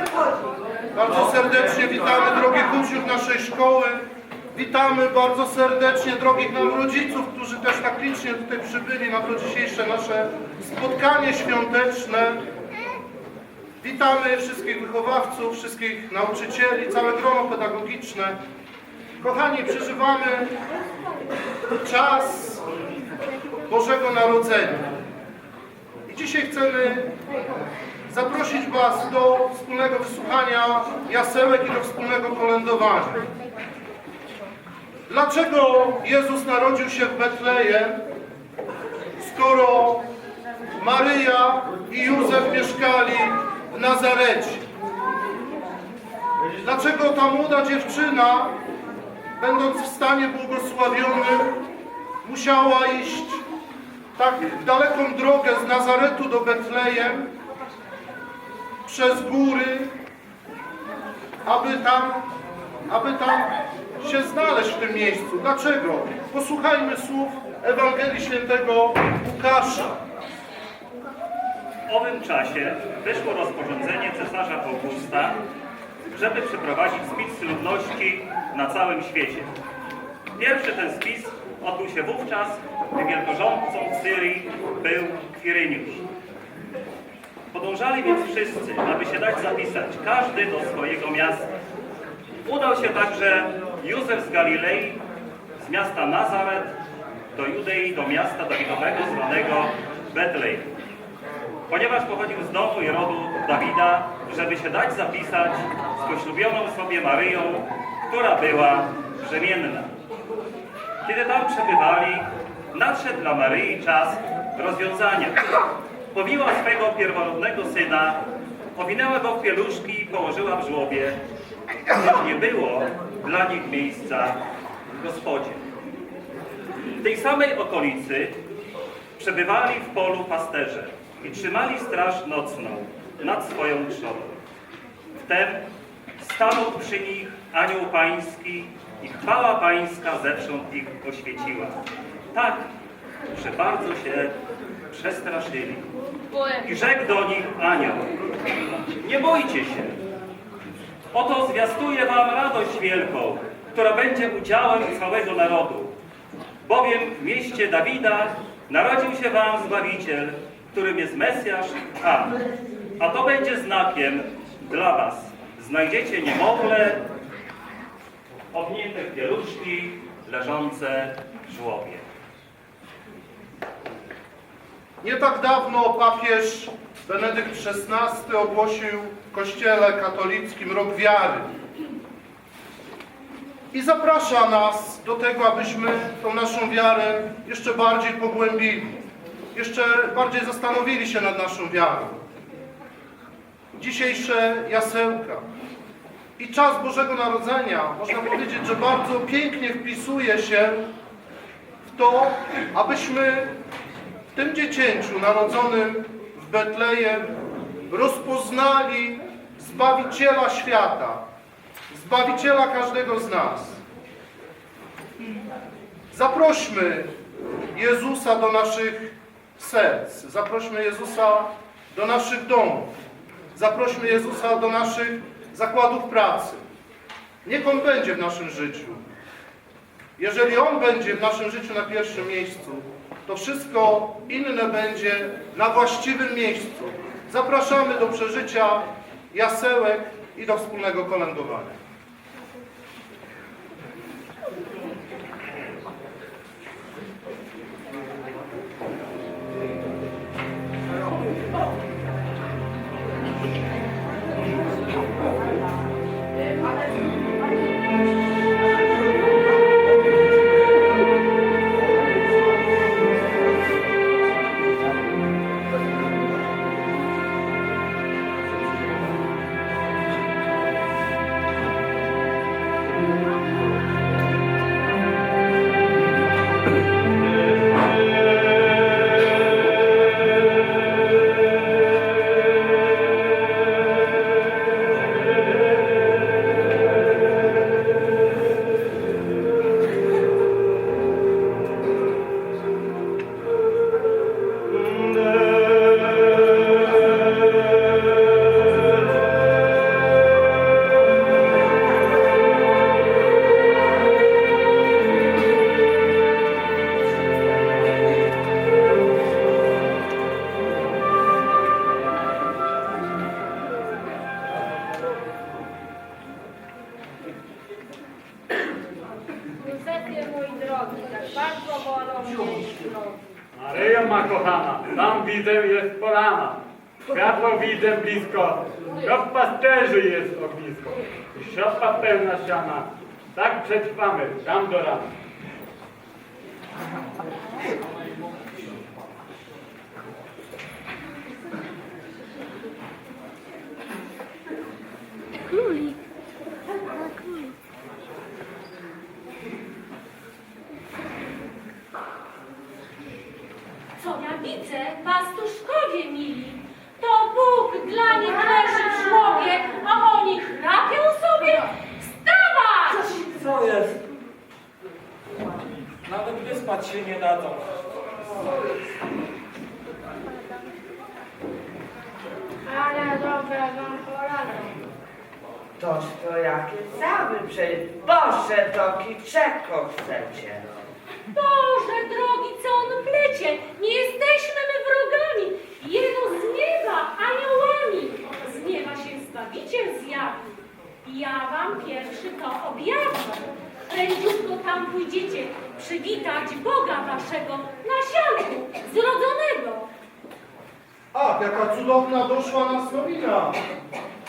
wychodzi. bardzo serdecznie witamy drogich uczniów naszej szkoły. Witamy bardzo serdecznie drogich nam rodziców, którzy też tak licznie tutaj przybyli na to dzisiejsze nasze spotkanie świąteczne. Witamy wszystkich wychowawców, wszystkich nauczycieli, całe grono pedagogiczne. Kochani, przeżywamy czas Bożego Narodzenia. Dzisiaj chcemy zaprosić Was do wspólnego wysłuchania jasełek i do wspólnego kolędowania. Dlaczego Jezus narodził się w Betlejem, skoro Maryja i Józef mieszkali w Nazarecie? Dlaczego ta młoda dziewczyna, będąc w stanie błogosławionym, musiała iść tak daleką drogę z Nazaretu do Betlejem, przez góry, aby tam, aby tam się znaleźć w tym miejscu. Dlaczego? Posłuchajmy słów Ewangelii Świętego Łukasza. W owym czasie wyszło rozporządzenie cesarza Augusta, żeby przeprowadzić spis ludności na całym świecie. Pierwszy ten spis odbył się wówczas, gdy wielkorządcą Syrii był Kwiryniusz. Podążali więc wszyscy, aby się dać zapisać, każdy do swojego miasta. Udał się także Józef z Galilei, z miasta Nazaret do Judei, do miasta Dawidowego zwanego Betlejem ponieważ pochodził z domu i rodu Dawida, żeby się dać zapisać z poślubioną sobie Maryją, która była brzemienna. Kiedy tam przebywali, nadszedł dla Maryi czas rozwiązania. Powiła swego pierworodnego syna, owinęła go w pieluszki i położyła w żłobie, gdyż nie było dla nich miejsca w gospodzie. W tej samej okolicy przebywali w polu pasterze i trzymali straż nocną nad swoją trzodą. Wtem stanął przy nich anioł pański i chwała pańska zewsząd ich oświeciła. Tak, że bardzo się przestraszyli. I rzekł do nich anioł, nie bójcie się, oto zwiastuję wam radość wielką, która będzie udziałem całego narodu. Bowiem w mieście Dawida narodził się wam Zbawiciel, którym jest Mesjasz Pan. A to będzie znakiem dla was. Znajdziecie niemowlę, owinięte w pieluszki, leżące w żłobie. Nie tak dawno papież Benedykt XVI ogłosił w Kościele katolickim rok wiary. I zaprasza nas do tego, abyśmy tą naszą wiarę jeszcze bardziej pogłębili, jeszcze bardziej zastanowili się nad naszą wiarą. Dzisiejsze jasełka i czas Bożego Narodzenia, można powiedzieć, że bardzo pięknie wpisuje się w to, abyśmy w tym dziecięciu narodzonym w Betlejem rozpoznali Zbawiciela świata, Zbawiciela każdego z nas. Zaprośmy Jezusa do naszych serc, zaprośmy Jezusa do naszych domów, zaprośmy Jezusa do naszych zakładów pracy. Niech On będzie w naszym życiu. Jeżeli On będzie w naszym życiu na pierwszym miejscu, to wszystko inne będzie na właściwym miejscu. Zapraszamy do przeżycia jasełek i do wspólnego kolędowania. Nogi, tak bardzo bolą mnie nogi. Maryjo ma kochana, tam widzę jest polana. Światło widzę blisko, krop pasterzy jest ognisko. I szopa pełna siana. Tak przetrwamy, tam do rana. Królik. A, królik. Co ja widzę, pastuszkowie mili? To Bóg dla nich leży w żłobie, a oni chrapią sobie? Wstawać! Co jest? Nawet wyspać się nie dadzą. Wam poradzą. Toż to jakie zawy przed Boże drogi, czego chcecie? Boże drogi, co on plecie? Nie jesteśmy my wrogami. Jeno z nieba, aniołami. Z nieba się Zbawiciel zjawił. Ja wam pierwszy to objawię. Prędziutko tam pójdziecie przywitać Boga waszego na sianku zrodzonego. Ach, jaka cudowna doszła nas nowina!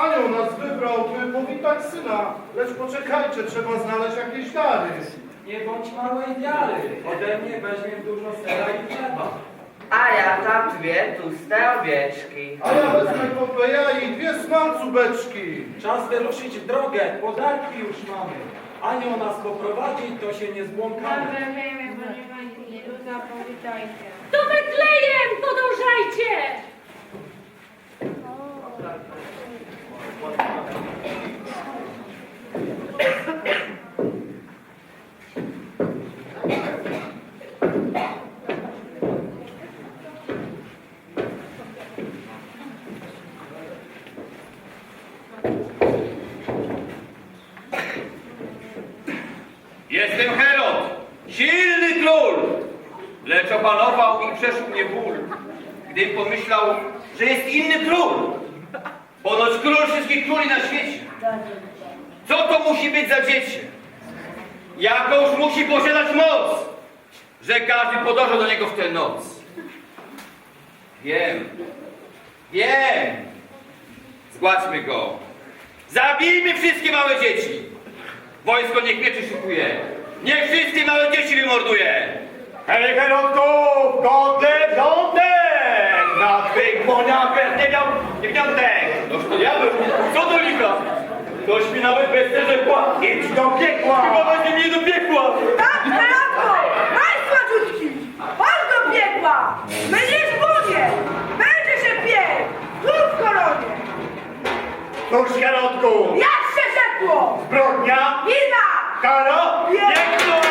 Anioł nas wybrał, by powitać syna. Lecz poczekajcie, trzeba znaleźć jakieś dary. Nie bądź małej wiary. Ode mnie weźmie dużo sera i chleba. A ja tam dwie tłuste owieczki. A ja wezmę Popeja i dwie smalcubeczki. Czas wyruszyć w drogę, podarki już mamy. Anioł nas poprowadzi, to się nie zbłąkamy. Dobra, wiemy, bo nie będzie Jezusa, powitajcie. Do Betlejem podążajcie! Jestem Herod, silny król, lecz opanował i przeszł mnie ból, gdy pomyślał, że jest inny król. Ponoć król wszystkich króli na świecie. Co to musi być za dziecię? Jakąż musi posiadać moc, że każdy podąża do niego w tę noc. Wiem, wiem. Zgładźmy go. Zabijmy wszystkie małe dzieci. Wojsko niech mieczy szykuje. Niech wszystkie małe dzieci wymorduje. Hej, Herodku, godle! Twych dłoniach nie miał, nie gniątek! Noż to diabeł, co to licha? Ktoś mi nawet bez rzekła. Idź do piekła! Chyba weźmie mnie do piekła. Tak, Herodku! Daj sładziutki! Chodź do piekła! Będziesz Bogie! Będzie się piek! Tu w koronie! Cóż, Herodku, Jak się rzekło! zbrodnia, Wina! kara, piekło!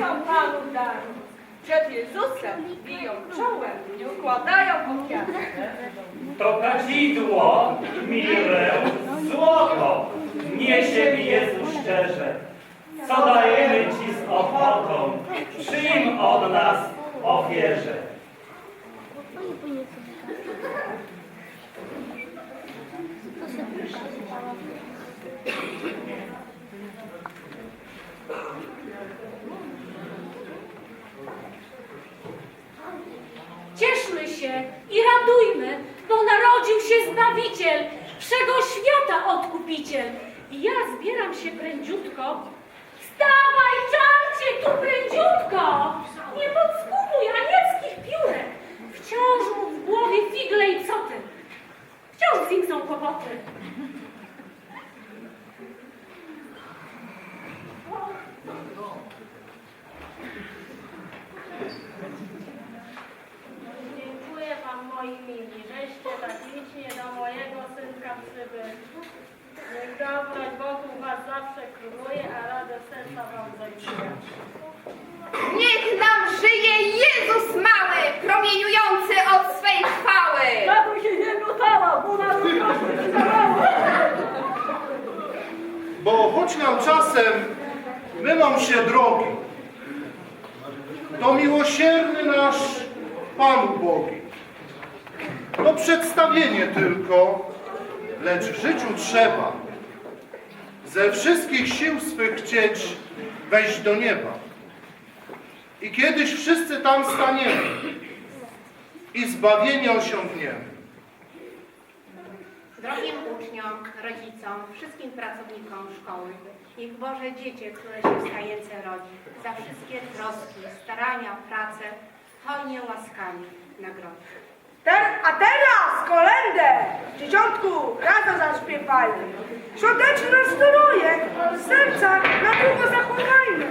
Niosą Panu dar. Przed Jezusem biją czołem, nie układają ofiary. To kadzidło, mirę, złoto, niesie mi Jezu szczerze. Co dajemy Ci z ochotą, przyjm od nas ofierze. Oni powinni sobie tak. To sobie pokazywała. Cieszmy i radujmy, bo narodził się Zbawiciel, wszego świata Odkupiciel. I ja zbieram się prędziutko. Wstawaj, czarcie, tu prędziutko! Nie podskumuj anielskich piórek. Wciąż mu w głowie figle i psoty. Wciąż z nim są kłopoty. moich linii, żeście tak licznie do mojego synka przybyli. Niech dobroć Bogu was zawsze króluje, a radość serca wam zajmuje. Niech nam żyje Jezus mały, promieniujący od swej chwały! Tato się nie bo nas Bo choć nam czasem mylą się drogi, to miłosierny nasz Pan Bogi to przedstawienie tylko, lecz życiu trzeba ze wszystkich sił swych chcieć wejść do nieba. I kiedyś wszyscy tam staniemy i zbawienie osiągniemy. Drogim uczniom, rodzicom, wszystkim pracownikom szkoły, niech Boże dziecię, które się w stajence rodzi, za wszystkie troski, starania, pracę, hojnie łaskami nagrodzi. Ter, a teraz kolendę! Dzieciątku, razem zaśpiewajmy. Świąteczne nastroje w sercach na długo zachowajmy.